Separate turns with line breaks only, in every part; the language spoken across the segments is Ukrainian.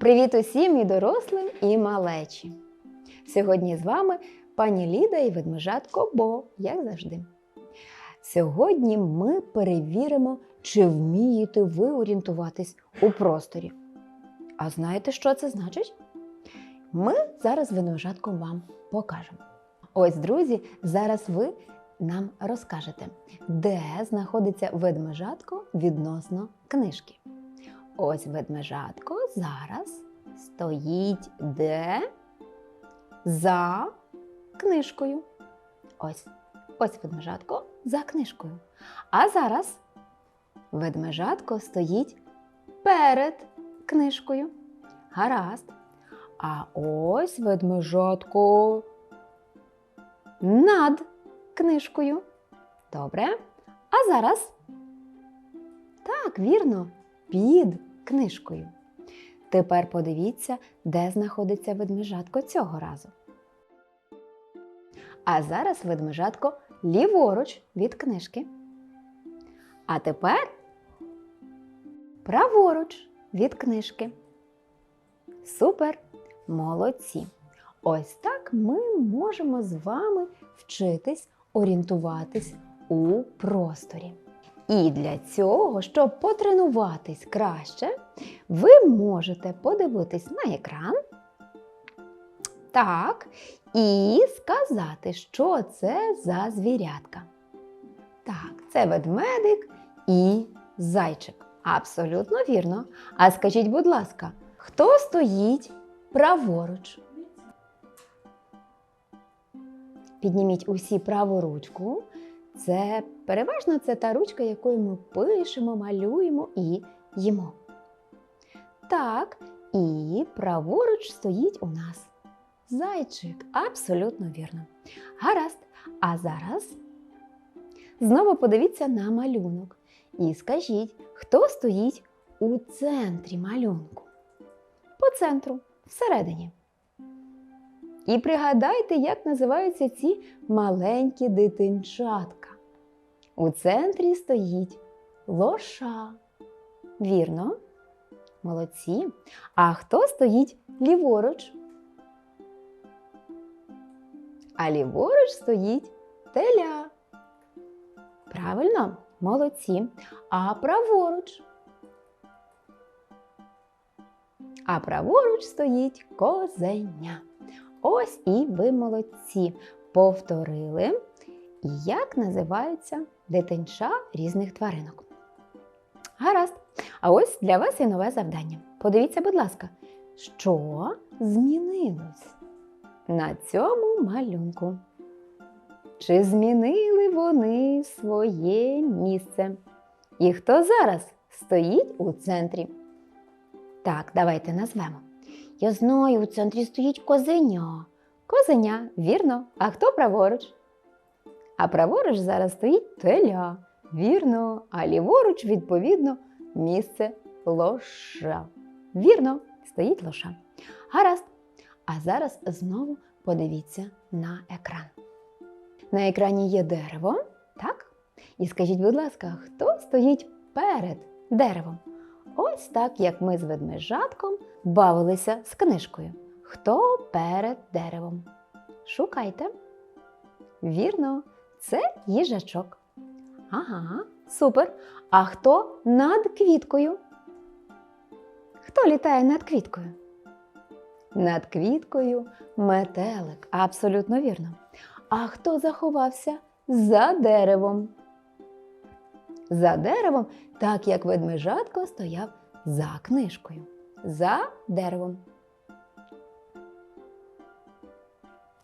Привіт усім і дорослим, і малечі! Сьогодні з вами пані Ліда і ведмежатко Бо, як завжди. Сьогодні ми перевіримо, чи вмієте ви орієнтуватись у просторі. А знаєте, що це значить? Ми зараз ведмежатком вам покажемо. Ось, друзі, зараз ви нам розкажете, де знаходиться ведмежатко відносно книжки. Ось ведмежатко зараз стоїть де? За книжкою. Ось. Ось ведмежатко за книжкою. А зараз ведмежатко стоїть перед книжкою. Гаразд. А ось ведмежатко над книжкою. Добре. А зараз? Так, вірно, під книжкою. Тепер подивіться, де знаходиться ведмежатко цього разу. А зараз ведмежатко ліворуч від книжки. А тепер праворуч від книжки. Супер! Молодці! Ось так ми можемо з вами вчитись орієнтуватись у просторі. І для цього, щоб потренуватись краще, ви можете подивитись на екран. Так, і сказати, що це за звірятка. Так, це ведмедик і зайчик. Абсолютно вірно. А скажіть, будь ласка, хто стоїть праворуч? Підніміть усі праву ручку. Це переважно це та ручка, якою ми пишемо, малюємо і їмо. Так, і праворуч стоїть у нас зайчик. Абсолютно вірно. Гаразд. А зараз знову подивіться на малюнок. І скажіть, хто стоїть у центрі малюнку? По центру, всередині. І пригадайте, як називаються ці маленькі дитинчатка. У центрі стоїть лоша. Вірно? Молодці. А хто стоїть ліворуч? А ліворуч стоїть теля. Правильно? Молодці. А праворуч? А праворуч стоїть козеня. Ось і ви молодці. Повторили, як називаються дитинча різних тваринок. Гаразд. А ось для вас і нове завдання. Подивіться, будь ласка, що змінилось на цьому малюнку? Чи змінили вони своє місце? І хто зараз стоїть у центрі? Так, давайте назвемо. Я знаю, у центрі стоїть козеня. Козеня, вірно. А хто праворуч? А праворуч зараз стоїть теля. Вірно. А ліворуч, відповідно, місце лоша. Вірно, стоїть лоша. Гаразд. А зараз знову подивіться на екран. На екрані є дерево, так? І скажіть, будь ласка, хто стоїть перед деревом? Ось так, як ми з ведмежатком бавилися з книжкою. Хто перед деревом? Шукайте. Вірно, це їжачок. Ага, супер. А хто над квіткою? Хто літає над квіткою? Над квіткою метелик. Абсолютно вірно. А хто заховався за деревом? За деревом, так як ведмежатко стояв за книжкою. За деревом.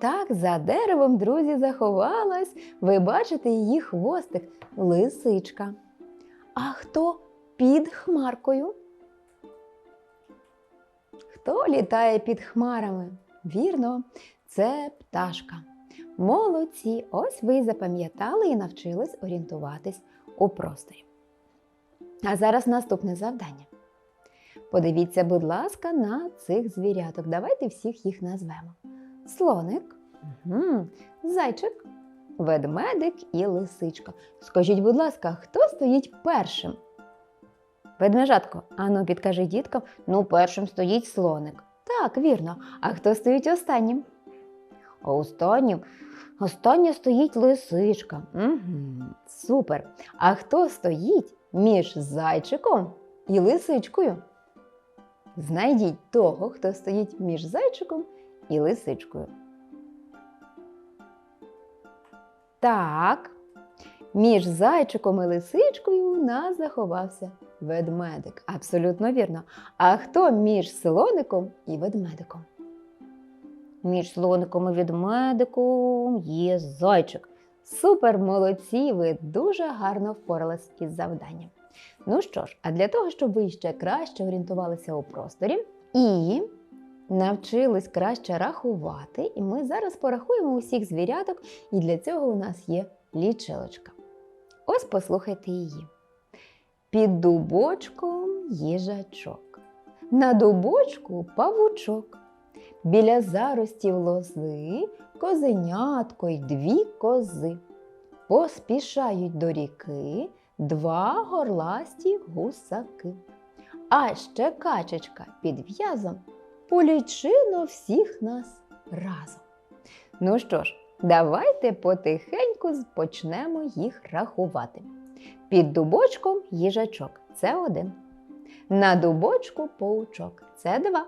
Так, за деревом, друзі, заховалась. Ви бачите її хвостик лисичка. А хто під хмаркою? Хто літає під хмарами? Вірно, це пташка. Молодці! Ось ви запам'ятали і навчились орієнтуватись у просторі. А зараз наступне завдання. Подивіться, будь ласка, на цих звіряток. Давайте всіх їх назвемо: слоник, угу. зайчик, ведмедик і лисичка. Скажіть, будь ласка, хто стоїть першим? Ведмежатко, ану підкажи діткам, ну першим стоїть слоник. Так, вірно. А хто стоїть останнім? А останнім, останнє стоїть лисичка. Угу, супер. А хто стоїть між зайчиком і лисичкою? Знайдіть того, хто стоїть між зайчиком і лисичкою. Так, між зайчиком і лисичкою у нас заховався ведмедик. Абсолютно вірно. А хто між слоником і ведмедиком? Між слоником і ведмедиком є зайчик. Супер молодці! Ви дуже гарно впорались із завданням. Ну що ж, а для того, щоб ви ще краще орієнтувалися у просторі і навчились краще рахувати, і ми зараз порахуємо усіх звіряток, і для цього у нас є лічилочка. Ось послухайте її. Під дубочком їжачок, на дубочку павучок, біля заростів лози козенятко й дві кози. Поспішають до ріки два горласті гусаки. А ще качечка під в'язом полічино всіх нас разом. Ну що ж, давайте потихеньку почнемо їх рахувати. Під дубочком їжачок це один. На дубочку паучок це два.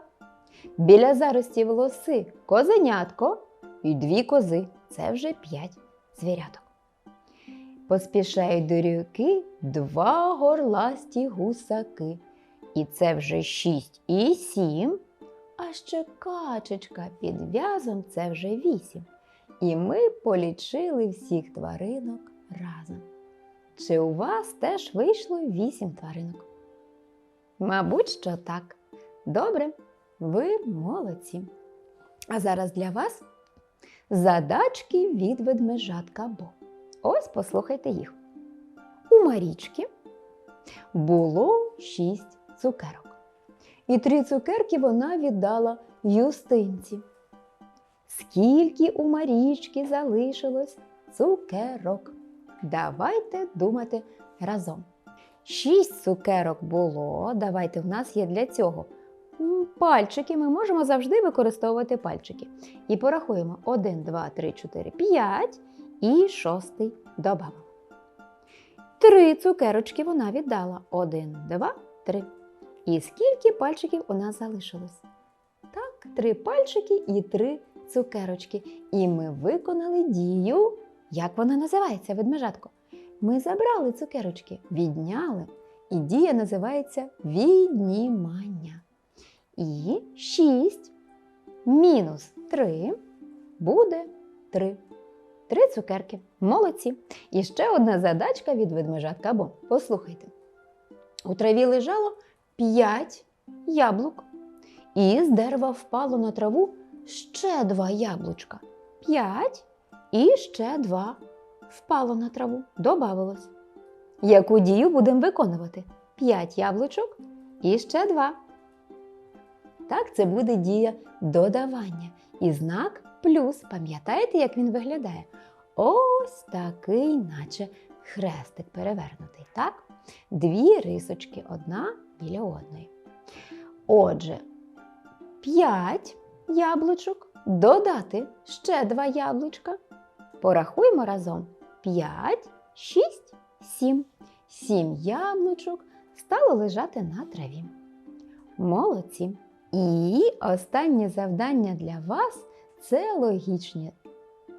Біля заростів лоси козенятко і дві кози це вже п'ять звіряток. Поспішають до ріки два горласті гусаки. І це вже шість і сім. А ще качечка під в'язом це вже вісім. І ми полічили всіх тваринок разом. Чи у вас теж вийшло вісім тваринок? Мабуть, що так. Добре, ви молодці. А зараз для вас задачки від ведмежатка Бо. Ось послухайте їх. У Марічки було шість цукерок. І три цукерки вона віддала Юстинці. Скільки у Марічки залишилось цукерок? Давайте думати разом. Шість цукерок було. Давайте в нас є для цього пальчики. Ми можемо завжди використовувати пальчики. І порахуємо 1, 2, 3, 4, 5 і шостий добавимо. Три цукерочки вона віддала. 1, 2, 3. І скільки пальчиків у нас залишилось? Так, три пальчики і три цукерочки. І ми виконали дію. Як вона називається, ведмежатко? Ми забрали цукерочки, відняли. І дія називається віднімання. І 6 мінус 3 буде 3. Три цукерки. Молодці. І ще одна задачка від ведмежатка Бо. Послухайте. У траві лежало 5 яблук. І з дерева впало на траву ще два яблучка. 5 і ще два впало на траву. Добавилось. Яку дію будемо виконувати? 5 яблучок і ще два. Так, це буде дія додавання. І знак плюс. Пам'ятаєте, як він виглядає? Ось такий, наче хрестик перевернутий. Так? Дві рисочки одна біля одної. Отже, 5 яблучок додати ще два яблучка. Порахуємо разом 5, 6, 7. 7 яблучок стало лежати на траві. Молодці! І останнє завдання для вас це логічні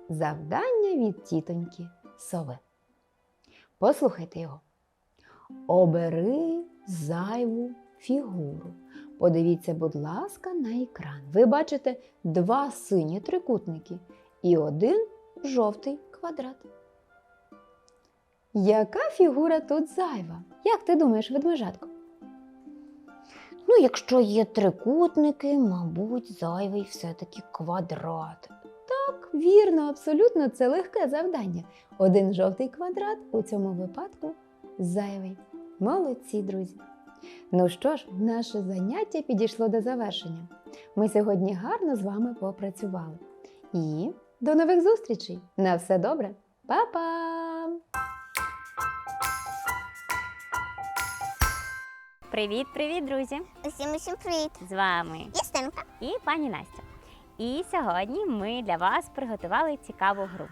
завдання від тітоньки сови. Послухайте його. Обери зайву фігуру. Подивіться, будь ласка, на екран. Ви бачите два сині трикутники і один жовтий квадрат. Яка фігура тут зайва? Як ти думаєш, ведмежатко? Ну, якщо є трикутники, мабуть, зайвий все-таки квадрат. Так, вірно, абсолютно, це легке завдання. Один жовтий квадрат у цьому випадку зайвий. Молодці, друзі! Ну що ж, наше заняття підійшло до завершення. Ми сьогодні гарно з вами попрацювали. І до нових зустрічей! На все добре! Па-па!
Привіт, привіт, друзі!
Усім усім привіт!
З вами
Істинка.
і пані Настя. І сьогодні ми для вас приготували цікаву гру.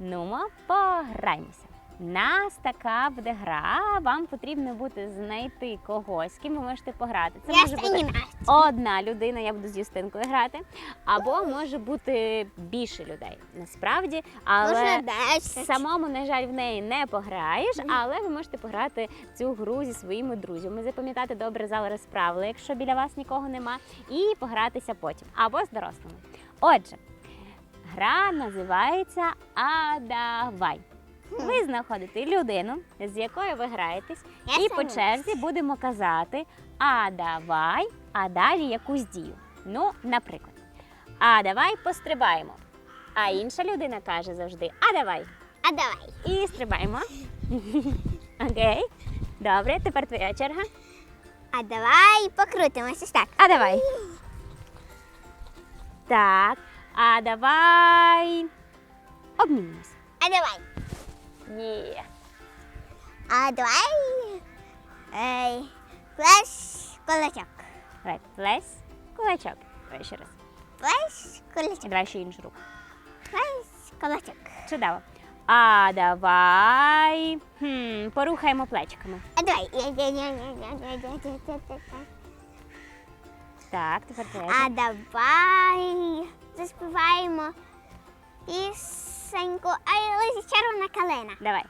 Нумо, пограймося. Нас така буде гра. Вам потрібно буде знайти когось, з ким ви можете пограти. Це може бути одна людина, я буду з Юстинкою грати, або може бути більше людей. Насправді, але Самому, на жаль, в неї не пограєш, але ви можете пограти цю гру зі своїми друзями, запам'ятати добре зал розправили, якщо біля вас нікого нема, і погратися потім або з дорослими. Отже, гра називається Адавай. Ви знаходите людину, з якою ви граєтесь,
Я
і по
сама.
черзі будемо казати А давай, а далі якусь дію. Ну, наприклад, а давай пострибаємо. А інша людина каже завжди А давай.
А давай.
І стрибаємо. Окей. Добре, тепер твоя черга.
А давай покрутимося. Так.
А давай. Так. А давай. Обнімемось.
А давай.
Є.
А давай. Ей. Плеш кулачок.
Давай, плесь, кулачок. Давай ще раз.
Плеш кулачок.
давай ще іншу руку.
Плеш кулачок.
Чудово. А давай. Хм, порухаємо плечиками.
А давай.
Так, тепер твоя.
А давай заспіваємо пісеньку Ай, лизі червона калина.
Давай.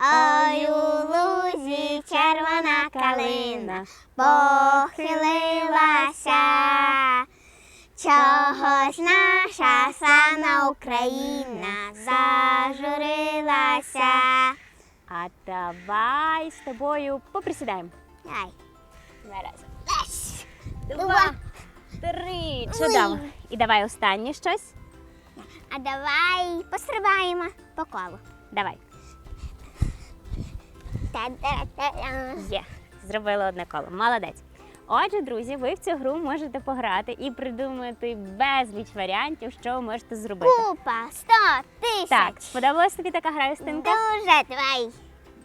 Ой, у лузі червона калина похилилася, чогось наша славна Україна зажурилася.
А давай з тобою поприсідаємо.
Ай.
Давай.
Раз,
Два, три. Чудово. І давай останнє щось.
А давай пострибаємо по колу.
Давай.
Та-да-да-да.
Є. Зробили одне коло. Молодець. Отже, друзі, ви в цю гру можете пограти і придумати безліч варіантів, що ви можете зробити.
Купа, сто тисяч.
Так, сподобалась тобі така гра, Юстинка?
Дуже давай.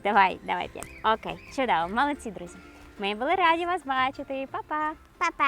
Давай, давай п'ять. Окей, чудово, молодці, друзі. Ми були раді вас бачити. Па-па!
Па-па.